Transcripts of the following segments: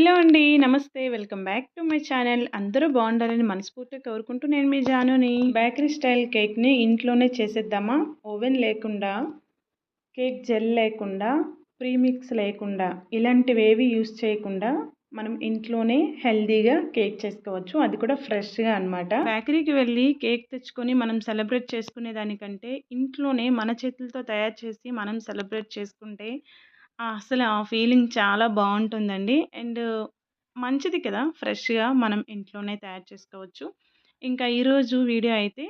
Hello అండి నమస్తే. Welcome back to my channel. అందరూ బాగుండాలని మనస్ఫూర్తిగా కోరుకుంటూ నేను మీ జానుని. బేకరీ స్టైల్ కేక్ని ఇంట్లోనే చేసేద్దామా? ఓవెన్ లేకుండా కేక్ జెల్ లేకుండా ప్రీమిక్స్ లేకుండా ఇలాంటివి ఏవి యూస్ చేయకుండా మనం ఇంట్లోనే హెల్దీగా కేక్ చేసుకోవచ్చు. అది కూడా ఫ్రెష్గా అనమాట బేకరీకి వెళ్ళి కేక్ తెచ్చుకొని మనం సెలబ్రేట్ చేసుకునే దానికంటే ఇంట్లోనే మన చేతులతో తయారు చేసి మనం సెలబ్రేట్ చేసుకుంటే అసలు ఆ ఫీలింగ్ చాలా బాగుంటుందండి. అండ్ మంచిది కదా! ఫ్రెష్గా మనం ఇంట్లోనే తయారు చేసుకోవచ్చు. ఇంకా ఈరోజు వీడియో అయితే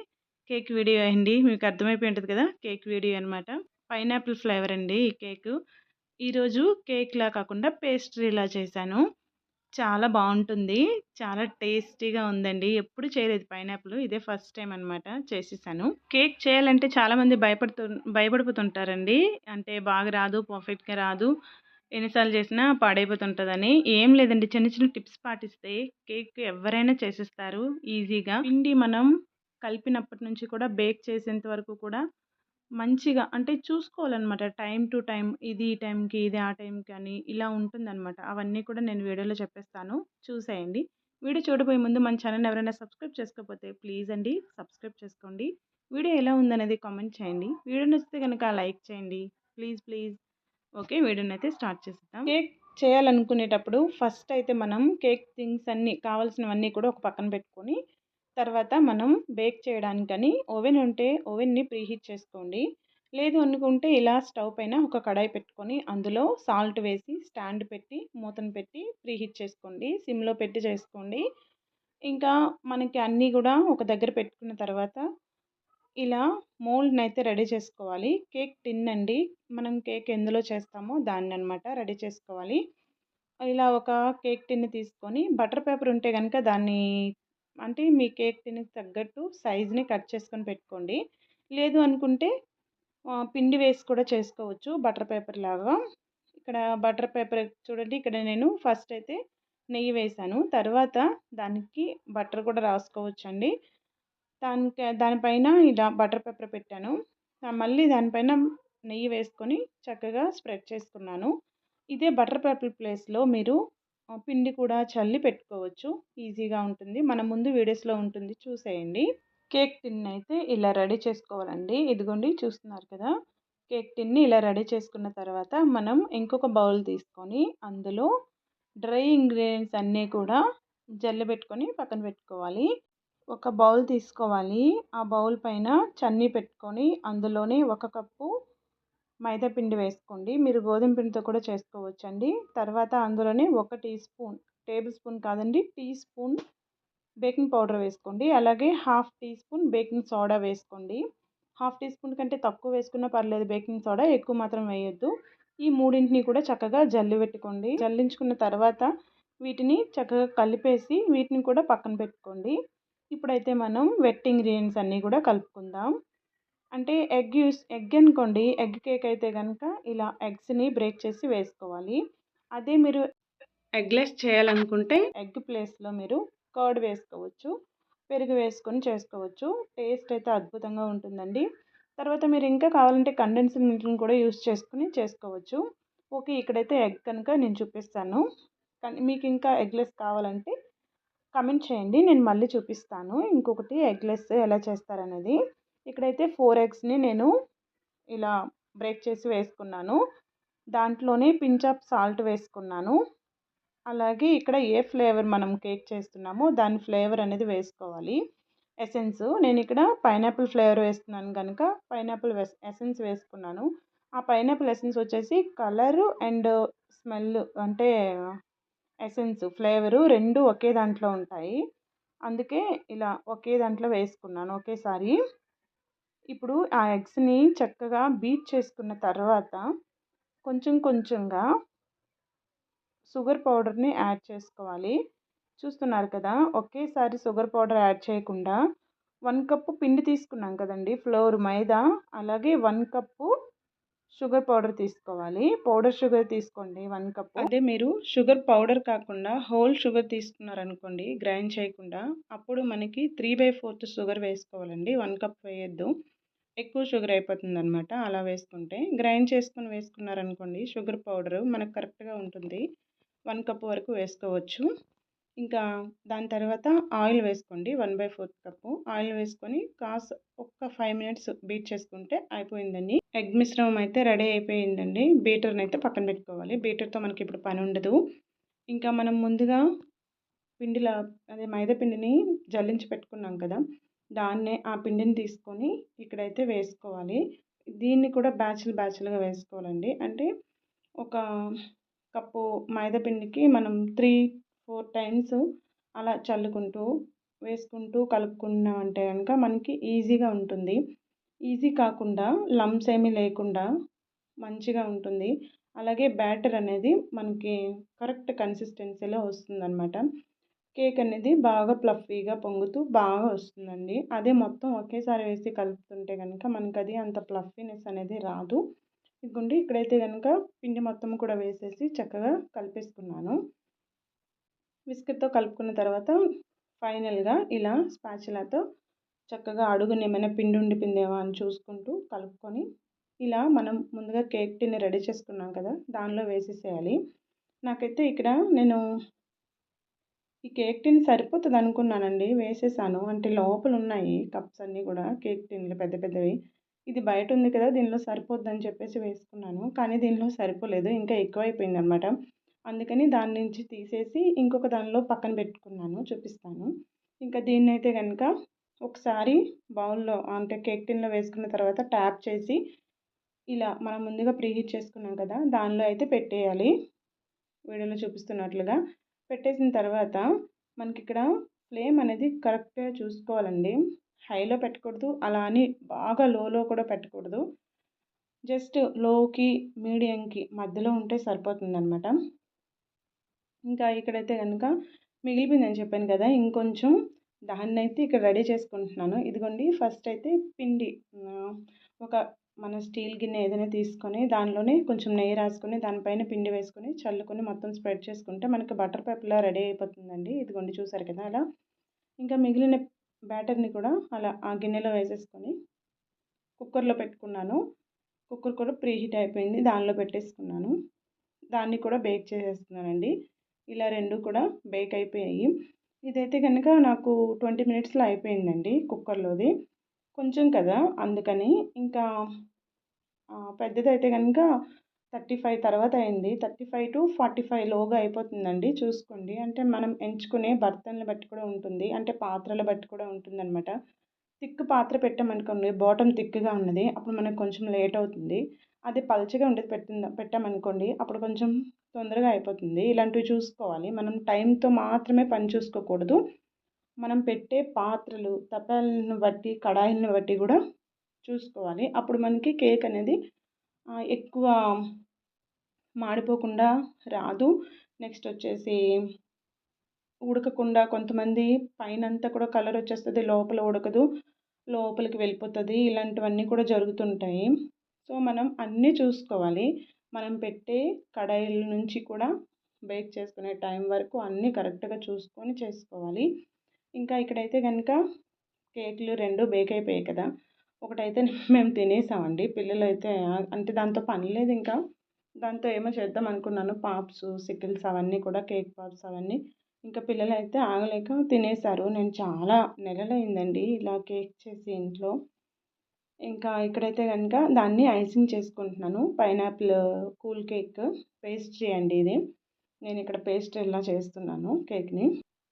కేక్ వీడియో అండి. మీకు అర్థమైపోయి ఉంటుంది కదా! కేక్ వీడియో అనమాట పైనాపిల్ ఫ్లేవర్ అండి ఈ కేక్. ఈరోజు కేక్లా కాకుండా పేస్ట్రీలా చేశాను. చాలా బాగుంటుంది చాలా టేస్టీగా ఉందండి. ఎప్పుడు చేయలేదు పైనాపిల్. ఇదే ఫస్ట్ టైం అనమాట చేసేసాను. కేక్ చేయాలంటే చాలామంది భయపడుతు భయపడిపోతుంటారండి. అంటే బాగా రాదు పర్ఫెక్ట్గా రాదు. ఎన్నిసార్లు చేసినా పాడైపోతుంటుందని. ఏం లేదండి. చిన్న చిన్న టిప్స్ పాటిస్తే కేక్ ఎవరైనా చేసేస్తారు ఈజీగా. పిండి మనం కలిపినప్పటి నుంచి కూడా బేక్ చేసేంత వరకు కూడా మంచిగా అంటే చూసుకోవాలన్నమాట. టైం టు టైం ఇది ఈ టైంకి ఇది ఆ టైంకి అని ఇలా ఉంటుందన్నమాట. అవన్నీ కూడా నేను వీడియోలో చెప్పేస్తాను. చూసేయండి. వీడియో చూడబోయే ముందు మన ఛానల్ ఎవరైనా సబ్స్క్రైబ్ చేసుకోకపోతే ప్లీజ్ అండి సబ్స్క్రైబ్ చేసుకోండి. వీడియో ఎలా ఉందనేది కామెంట్ చేయండి. వీడియో నచ్చితే కనుక లైక్ చేయండి. Please please. ఓకే వీడియోని అయితే స్టార్ట్ చేసేద్దాం. కేక్ చేయాలనుకునేటప్పుడు ఫస్ట్ అయితే మనం కేక్ థింగ్స్ అన్నీ కావాల్సినవన్నీ కూడా ఒక పక్కన పెట్టుకొని తర్వాత మనం బేక్ చేయడానికని ఓవెన్ ఉంటే ఓవెన్ని ప్రీహీట్ చేసుకోండి. లేదు అనుకుంటే ఇలా స్టవ్ పైన ఒక కడాయి పెట్టుకొని అందులో సాల్ట్ వేసి స్టాండ్ పెట్టి మూతను పెట్టి ప్రీహీట్ చేసుకోండి. సిమ్లో పెట్టి చేసుకోండి. ఇంకా మనకి అన్నీ కూడా ఒక దగ్గర పెట్టుకున్న తర్వాత ఇలా మోల్డ్ని అయితే రెడీ చేసుకోవాలి. కేక్ టిన్ అండి. మనం కేక్ ఎందులో చేస్తామో దాన్ని అనమాట రెడీ చేసుకోవాలి. ఇలా ఒక కేక్ టిన్ తీసుకొని బటర్ పేపర్ ఉంటే కనుక దాన్ని అంటే మీ కేక్ తినకి తగ్గట్టు సైజ్ని కట్ చేసుకొని పెట్టుకోండి. లేదు అనుకుంటే పిండి వేసి కూడా చేసుకోవచ్చు. బటర్ పేపర్ లాగా. ఇక్కడ బటర్ పేపర్ చూడండి ఇక్కడ నేను ఫస్ట్ అయితే నెయ్యి వేసాను. తర్వాత దానికి బటర్ కూడా రాసుకోవచ్చు అండి దానికి దానిపైన ఇలా బటర్ పేపర్ పెట్టాను. మళ్ళీ దానిపైన నెయ్యి వేసుకొని చక్కగా స్ప్రెడ్ చేసుకున్నాను. ఇదే బటర్ పేపర్ ప్లేస్లో మీరు పిండి కూడా చల్లి పెట్టుకోవచ్చు. ఈజీగా ఉంటుంది. మన ముందు వీడియోస్లో ఉంటుంది. చూసేయండి. కేక్ టిన్ అయితే ఇలా రెడీ చేసుకోవాలండి. ఇదిగోండి చూస్తున్నారు కదా. కేక్ టిన్ని ఇలా రెడీ చేసుకున్న తర్వాత మనం ఇంకొక బౌల్ తీసుకొని అందులో డ్రై ఇంగ్రీడియంట్స్ అన్నీ కూడా జల్లి పెట్టుకొని పక్కన పెట్టుకోవాలి. ఒక బౌల్ తీసుకోవాలి. ఆ బౌల్ పైన చన్నీ పెట్టుకొని అందులోనే ఒక కప్పు మైదా పిండి వేసుకోండి. మీరు గోధుమ పిండితో కూడా చేసుకోవచ్చు అండి తర్వాత అందులోనే ఒక టీ స్పూన్ టేబుల్ స్పూన్ కాదండి టీ స్పూన్ బేకింగ్ పౌడర్ వేసుకోండి. అలాగే half teaspoon baking soda వేసుకోండి. హాఫ్ టీ స్పూన్ కంటే తక్కువ వేసుకున్నా పర్లేదు బేకింగ్ సోడా ఎక్కువ మాత్రం వేయొద్దు. ఈ మూడింటిని కూడా చక్కగా జల్లి పెట్టుకోండి. జల్లించుకున్న తర్వాత వీటిని చక్కగా కలిపేసి వీటిని కూడా పక్కన పెట్టుకోండి. ఇప్పుడైతే మనం వెట్ ఇంగ్రీడియంట్స్ అన్నీ కూడా కలుపుకుందాం. అంటే ఎగ్ యూస్ ఎగ్ అనుకోండి ఎగ్ కేక్ అయితే కనుక ఇలా ఎగ్స్ని బ్రేక్ చేసి వేసుకోవాలి. అదే మీరు ఎగ్లెస్ చేయాలనుకుంటే ఎగ్ ప్లేస్లో మీరు కర్డ్ వేసుకోవచ్చు పెరుగు వేసుకొని చేసుకోవచ్చు. టేస్ట్ అయితే అద్భుతంగా ఉంటుందండి. తర్వాత మీరు ఇంకా కావాలంటే కండెన్స్డ్ మిల్క్ని కూడా యూస్ చేసుకుని చేసుకోవచ్చు. ఓకే ఇక్కడైతే ఎగ్ కనుక నేను చూపిస్తాను. మీకు ఇంకా ఎగ్లెస్ కావాలంటే కమెంట్ చేయండి నేను మళ్ళీ చూపిస్తాను. ఇంకొకటి ఎగ్లెస్ ఎలా చేస్తారనేది. ఇక్కడైతే ఫోర్ ఎగ్స్ని నేను ఇలా బ్రేక్ చేసి వేసుకున్నాను. దాంట్లోనే పించ్ ఆఫ్ సాల్ట్ వేసుకున్నాను. అలాగే ఇక్కడ ఏ ఫ్లేవర్ మనం కేక్ చేస్తున్నామో దాని ఫ్లేవర్ అనేది వేసుకోవాలి. ఎసెన్స్ నేను ఇక్కడ పైనాపిల్ ఫ్లేవర్ వేస్తున్నాను కనుక పైనాపిల్ ఎసెన్స్ వేసుకున్నాను. ఆ పైనాపిల్ ఎసెన్స్ వచ్చేసి కలరు అండ్ స్మెల్ అంటే ఎసెన్స్ ఫ్లేవరు రెండు ఒకే దాంట్లో ఉంటాయి. అందుకే ఇలా ఒకే దాంట్లో వేసుకున్నాను ఒకేసారి. ఇప్పుడు ఆ ఎగ్స్ని చక్కగా బీట్ చేసుకున్న తర్వాత కొంచెం కొంచెంగా షుగర్ పౌడర్ని యాడ్ చేసుకోవాలి. చూస్తున్నారు కదా ఒకేసారి షుగర్ పౌడర్ యాడ్ చేయకుండా వన్ కప్పు పిండి తీసుకున్నాం కదండి ఫ్లోర్ మైదా. అలాగే వన్ కప్పు షుగర్ పౌడర్ తీసుకోవాలి. పౌడర్ షుగర్ తీసుకోండి వన్ కప్ అదే మీరు షుగర్ పౌడర్ కాకుండా హోల్ షుగర్ తీసుకున్నారనుకోండి గ్రైండ్ చేయకుండా అప్పుడు మనకి త్రీ బై ఫోర్త్ షుగర్ వేసుకోవాలండి వన్ కప్ వేయద్దు. ఎక్కువ షుగర్ అయిపోతుంది అనమాట అలా వేసుకుంటే గ్రైండ్ చేసుకొని వేసుకున్నారనుకోండి షుగర్ పౌడరు మనకు కరెక్ట్గా ఉంటుంది. వన్ కప్ వరకు వేసుకోవచ్చు. ఇంకా దాని తర్వాత ఆయిల్ వేసుకోండి. One by fourth cup oil వేసుకొని కాస్ ఒక్క ఫైవ్ మినిట్స్ బీట్ చేసుకుంటే అయిపోయిందండి. ఎగ్ మిశ్రమం అయితే రెడీ అయిపోయిందండి. బీటర్ని అయితే పక్కన పెట్టుకోవాలి. బీటర్తో మనకి ఇప్పుడు పని ఉండదు. ఇంకా మనం ముందుగా పిండిలా అదే మైదా పిండిని జల్లించి పెట్టుకున్నాం కదా దాన్నే ఆ పిండిని తీసుకొని ఇక్కడైతే వేసుకోవాలి. దీన్ని కూడా బ్యాచ్లు బ్యాచ్లుగా వేసుకోవాలండి. అంటే ఒక కప్పు మైదా పిండికి మనం త్రీ ఫోర్ టైమ్స్ అలా చల్లుకుంటూ వేసుకుంటూ కలుపుకున్నామంటే కనుక మనకి ఈజీగా ఉంటుంది. ఈజీ కాకుండా లమ్స్ ఏమీ లేకుండా మంచిగా ఉంటుంది. అలాగే బ్యాటర్ అనేది మనకి కరెక్ట్ కన్సిస్టెన్సీలో వస్తుందన్నమాట. కేక్ అనేది బాగా ప్లఫీగా పొంగుతూ బాగా వస్తుందండి. అదే మొత్తం ఒకేసారి వేసి కలుపుతుంటే కనుక మనకి అది అంత ఫ్లఫీనెస్ అనేది రాదు. ఇదిగోండి ఇక్కడైతే కనుక పిండి మొత్తం కూడా వేసేసి చక్కగా కలిపేసుకున్నాను. బిస్కెట్తో కలుపుకున్న తర్వాత ఫైనల్గా ఇలా స్పాచులాతో చక్కగా అడుగుని ఏమైనా పిండి ఉండిపోయిందేమో అని చూసుకుంటూ కలుపుకొని ఇలా మనం ముందుగా కేక్ టిని రెడీ చేసుకున్నాం కదా దానిలో వేసేసేయాలి. నాకైతే ఇక్కడ నేను ఈ కేక్ టిన్ సరిపోతుంది అనుకున్నానండి వేసేసాను. అంటే లోపల ఉన్నాయి కప్స్ అన్నీ కూడా కేక్ టిన్లు పెద్ద పెద్దవి. ఇది బయట ఉంది కదా దీనిలో సరిపోద్దని చెప్పేసి వేసుకున్నాను. కానీ దీనిలో సరిపోలేదు ఇంకా ఎక్కువైపోయింది అనమాట అందుకని దాని నుంచి తీసేసి ఇంకొక దానిలో పక్కన పెట్టుకున్నాను చూపిస్తాను. ఇంకా దీన్ని అయితే కనుక ఒకసారి బౌల్లో అంటే కేక్ టిన్లో వేసుకున్న తర్వాత ట్యాప్ చేసి ఇలా మనం ముందుగా ప్రీహీట్ చేసుకున్నాం కదా దానిలో అయితే పెట్టేయాలి. వీడియోలో చూపిస్తున్నట్లుగా. పెట్టేసిన తర్వాత మనకి ఇక్కడ ఫ్లేమ్ అనేది కరెక్ట్గా చూసుకోవాలండి. హైలో పెట్టకూడదు అలా అని బాగా లోలో కూడా పెట్టకూడదు. జస్ట్లోకి మీడియంకి మధ్యలో ఉంటే సరిపోతుందన్నమాట ఇంకా ఇక్కడైతే కనుక మిగిలిపోయిందని చెప్పాను కదా ఇంకొంచెం దాన్ని అయితే ఇక్కడ రెడీ చేసుకుంటున్నాను. ఇదిగోండి ఫస్ట్ అయితే పిండి ఒక మన స్టీల్ గిన్నె ఏదైనా తీసుకొని దానిలోనే కొంచెం నెయ్యి రాసుకొని దానిపైన పిండి వేసుకొని చల్లుకొని మొత్తం స్ప్రెడ్ చేసుకుంటే మనకి బటర్ పేపర్లా రెడీ అయిపోతుందండి. ఇదిగోండి చూసారు కదా అలా. ఇంకా మిగిలిన బ్యాటర్ని కూడా అలా ఆ గిన్నెలో వేసేసుకొని కుక్కర్లో పెట్టుకున్నాను. కుక్కర్ కూడా ప్రీ హీట్ అయిపోయింది. దానిలో పెట్టేసుకున్నాను. దాన్ని కూడా బేక్ చేసేస్తున్నానండి. ఇలా రెండు కూడా బేక్ అయిపోయాయి. ఇదైతే కనుక నాకు ట్వంటీ మినిట్స్లో అయిపోయిందండి కుక్కర్లోది. కొంచెం కదా అందుకని ఇంకా పెద్దదైతే కనుక థర్టీ ఫైవ్ తర్వాత అయింది. Thirty five to forty five లోగా అయిపోతుందండి చూసుకోండి. అంటే మనం ఎంచుకునే బర్తన్లు బట్టి కూడా ఉంటుంది. అంటే పాత్రలు బట్టి కూడా ఉంటుంది అనమాట థిక్ పాత్ర పెట్టామనుకోండి బాటమ్ థిక్గా ఉన్నది. అప్పుడు మనకు కొంచెం లేట్ అవుతుంది. అదే పల్చగా ఉండేది పెట్టింది పెట్టామనుకోండి అప్పుడు కొంచెం తొందరగా అయిపోతుంది. ఇలాంటివి చూసుకోవాలి. మనం టైంతో మాత్రమే పని చూసుకోకూడదు. మనం పెట్టే పాత్రలు తపాలను బట్టి కడాయిలను బట్టి కూడా చూసుకోవాలి. అప్పుడు మనకి కేక్ అనేది ఎక్కువ మాడిపోకుండా రాదు. నెక్స్ట్ వచ్చేసి ఉడకకుండా కొంతమంది పైన అంతా కూడా కలర్ వచ్చేస్తుంది లోపల ఉడకదు లోపలికి వెళ్ళిపోతుంది ఇలాంటివన్నీ కూడా జరుగుతుంటాయి. సో మనం అన్నీ చూసుకోవాలి. మనం పెట్టే కడాయిల నుంచి కూడా బేక్ చేసుకునే టైం వరకు అన్నీ కరెక్ట్గా చూసుకొని చేసుకోవాలి. ఇంకా ఇక్కడైతే కనుక కేకులు రెండు బేక్ అయిపోయాయి కదా. ఒకటైతే మేము తినేసామండి. పిల్లలు అయితే అంటే దాంతో పని లేదు ఇంకా. దాంతో ఏమో చేద్దాం అనుకున్నాను. పాప్స్ సికిల్స్ అవన్నీ కూడా కేక్ పాప్స్ అవన్నీ. ఇంకా పిల్లలు అయితే ఆగలేక తినేశారు నేను చాలా నెలలైందండి ఇలా కేక్ చేసి ఇంట్లో. ఇంకా ఇక్కడైతే కనుక దాన్ని ఐసింగ్ చేసుకుంటున్నాను. పైనాపిల్ కూల్ కేక్ పేస్ట్ చేయండి ఇది. నేను ఇక్కడ పేస్ట్ ఇలా చేస్తున్నాను కేక్ని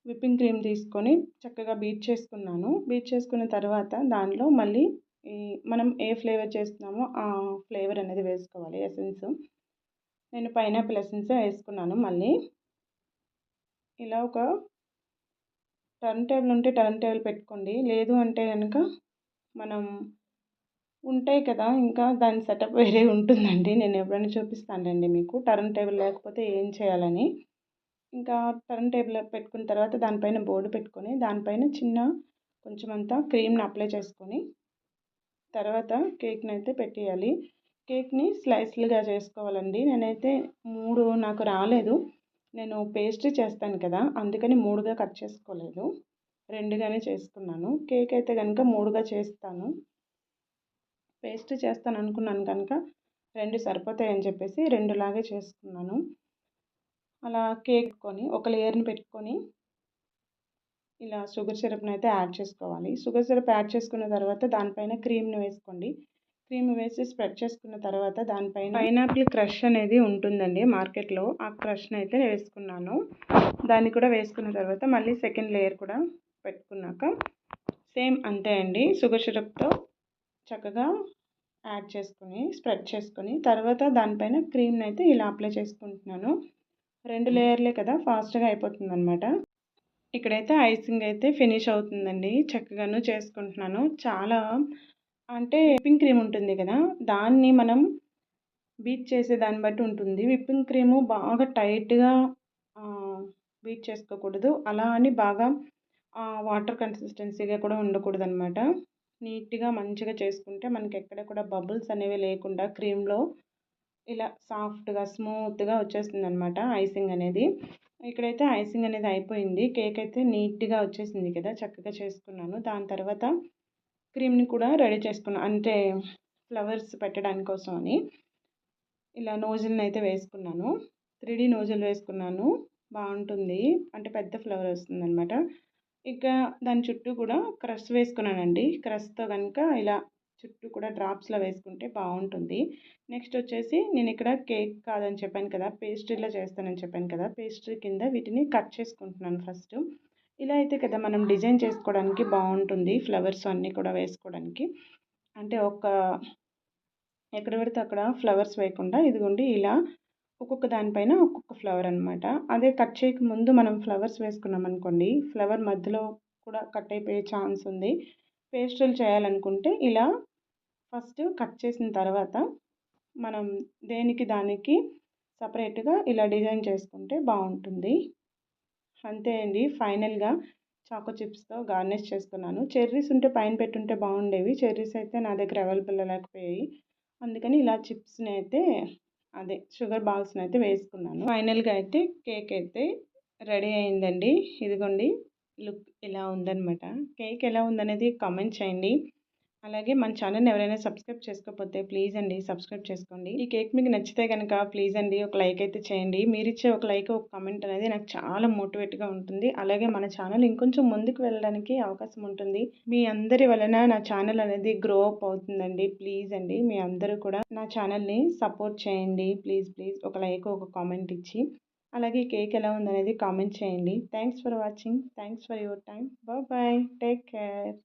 విప్పింగ్ క్రీమ్ తీసుకొని చక్కగా బీట్ చేసుకున్నాను. బీట్ చేసుకున్న తర్వాత దానిలో మళ్ళీ ఈ మనం ఏ ఫ్లేవర్ చేస్తున్నామో ఆ ఫ్లేవర్ అనేది వేసుకోవాలి ఎసెన్స్. నేను పైనాపిల్ ఎసెన్స్ వేసుకున్నాను మళ్ళీ. ఇలా ఒక టర్న్ టేబుల్ ఉంటే టర్న్ టేబుల్ పెట్టుకోండి. లేదు అంటే కనుక మనం ఉంటాయి కదా ఇంకా దాని సెటప్ వేరే ఉంటుందండి. నేను ఎప్పుడైనా చూపిస్తానులేండి మీకు. టర్న్ టేబుల్ లేకపోతే ఏం చేయాలని. ఇంకా టర్న్ టేబుల్ పెట్టుకున్న తర్వాత దానిపైన బోర్డు పెట్టుకొని దానిపైన చిన్న కొంచెం అంతా క్రీమ్ని అప్లై చేసుకొని తర్వాత కేక్ని అయితే పెట్టేయాలి. కేక్ని స్లైస్లుగా చేసుకోవాలండి. నేనైతే మూడు నాకు రాలేదు. నేను పేస్ట్రీ చేస్తాను కదా అందుకని మూడుగా కట్ చేసుకోలేదు. రెండుగానే చేసుకున్నాను. కేక్ అయితే కనుక మూడుగా చేస్తాను. పేస్ట్ చేస్తాను అనుకున్నాను కనుక రెండు సరిపోతాయని చెప్పేసి రెండులాగే చేసుకున్నాను. అలా కేక్ కొని ఒక లేయర్ని పెట్టుకొని ఇలా షుగర్ సిరప్ని అయితే యాడ్ చేసుకోవాలి. షుగర్ సిరప్ యాడ్ చేసుకున్న తర్వాత దానిపైన క్రీమ్ని వేసుకోండి. క్రీమ్ వేసి స్ప్రెడ్ చేసుకున్న తర్వాత దానిపైన పైనాపిల్ క్రష్ అనేది ఉంటుందండి మార్కెట్లో. ఆ క్రష్ని అయితే వేసుకున్నాను. దాన్ని కూడా వేసుకున్న తర్వాత మళ్ళీ సెకండ్ లేయర్ కూడా పెట్టుకున్నాక సేమ్ అంతే అండి. షుగర్ సిరప్తో చక్కగా యాడ్ చేసుకొని స్ప్రెడ్ చేసుకొని తర్వాత దానిపైన క్రీమ్ని అయితే ఇలా అప్లై చేసుకుంటున్నాను. రెండు లేయర్లే కదా ఫాస్ట్గా అయిపోతుంది అనమాట ఇక్కడైతే ఐసింగ్ అయితే ఫినిష్ అవుతుందండి. చక్కగాను చేసుకుంటున్నాను. చాలా అంటే విప్పింగ్ క్రీమ్ ఉంటుంది కదా దాన్ని మనం బీట్ చేసే దాన్ని బట్టి ఉంటుంది. విప్పింగ్ క్రీము బాగా టైట్గా బీట్ చేసుకోకూడదు. అలా అని బాగా వాటర్ కన్సిస్టెన్సీగా కూడా ఉండకూడదు అనమాట నీట్గా మంచిగా చేసుకుంటే మనకి ఎక్కడ కూడా బబుల్స్ అనేవి లేకుండా క్రీమ్లో ఇలా సాఫ్ట్గా స్మూత్గా వచ్చేస్తుంది అనమాట ఐసింగ్ అనేది. ఇక్కడైతే ఐసింగ్ అనేది అయిపోయింది. కేక్ అయితే నీట్గా వచ్చేసింది కదా చక్కగా చేసుకున్నాను. దాని తర్వాత క్రీమ్ని కూడా రెడీ చేసుకున్నాను అంటే ఫ్లవర్స్ పెట్టడానికి కోసం అని. ఇలా నోజిల్ని అయితే వేసుకున్నాను. త్రీ డీ నోజిల్ వేసుకున్నాను. బాగుంటుంది. అంటే పెద్ద ఫ్లవర్ వస్తుంది అనమాట ఇక దాని చుట్టూ కూడా క్రష్ వేసుకున్నానండి. క్రష్తో కనుక ఇలా చుట్టూ కూడా డ్రాప్స్లో వేసుకుంటే బాగుంటుంది. నెక్స్ట్ వచ్చేసి నేను ఇక్కడ కేక్ కాదని చెప్పాను కదా పేస్ట్రీలో చేస్తానని చెప్పాను కదా పేస్ట్రీ కింద వీటిని కట్ చేసుకుంటున్నాను ఫస్ట్ ఇలా అయితే కదా మనం డిజైన్ చేసుకోవడానికి బాగుంటుంది ఫ్లవర్స్ అన్నీ కూడా వేసుకోవడానికి. అంటే ఒక ఎక్కడ పెడితే అక్కడ ఫ్లవర్స్ వేయకుండా ఇదిగోండి ఇలా ఒక్కొక్క దానిపైన ఒక్కొక్క ఫ్లవర్ అనమాట అదే కట్ చేయక ముందు మనం ఫ్లవర్స్ వేసుకున్నాం అనుకోండి ఫ్లవర్ మధ్యలో కూడా కట్ అయిపోయే ఛాన్స్ ఉంది. పేస్ట్రీలు చేయాలనుకుంటే ఇలా ఫస్ట్ కట్ చేసిన తర్వాత మనం దేనికి దానికి సపరేట్గా ఇలా డిజైన్ చేసుకుంటే బాగుంటుంది. అంతే అండి. ఫైనల్గా చాకో చిప్స్తో గార్నిష్ చేసుకున్నాను. చెర్రీస్ ఉంటే పైన పెట్టుంటే బాగుండేవి. చెర్రీస్ అయితే నా దగ్గర అవైలబుల్ లేకపోయాయి. అందుకని ఇలా చిప్స్ని అయితే అదే షుగర్ బాల్స్ని అయితే వేసుకున్నాను. ఫైనల్గా అయితే కేక్ అయితే రెడీ అయిందండి. ఇదిగోండి. లుక్ ఇలా ఉందనమాట కేక్ ఎలా ఉందనేది కామెంట్ చేయండి. అలాగే మన ఛానల్ని ఎవరైనా సబ్స్క్రైబ్ చేసుకోకపోతే ప్లీజ్ అండి సబ్స్క్రైబ్ చేసుకోండి. ఈ కేక్ మీకు నచ్చితే కనుక ప్లీజ్ అండి ఒక లైక్ అయితే చేయండి. మీరు ఇచ్చే ఒక లైక్ ఒక కామెంట్ అనేది నాకు చాలా మోటివేట్గా ఉంటుంది. అలాగే మన ఛానల్ ఇంకొంచెం ముందుకు వెళ్ళడానికి అవకాశం ఉంటుంది. మీ అందరి వలన నా ఛానల్ అనేది గ్రో అప్ అవుతుందండి. ప్లీజ్ అండి మీ అందరూ కూడా నా ఛానల్ని సపోర్ట్ చేయండి. ప్లీజ్ ప్లీజ్ ఒక లైక్ ఒక కామెంట్ ఇచ్చి. అలాగే కేక్ ఎలా ఉందనేది కామెంట్ చేయండి. Thanks for watching. Thanks for your time bye. Take care.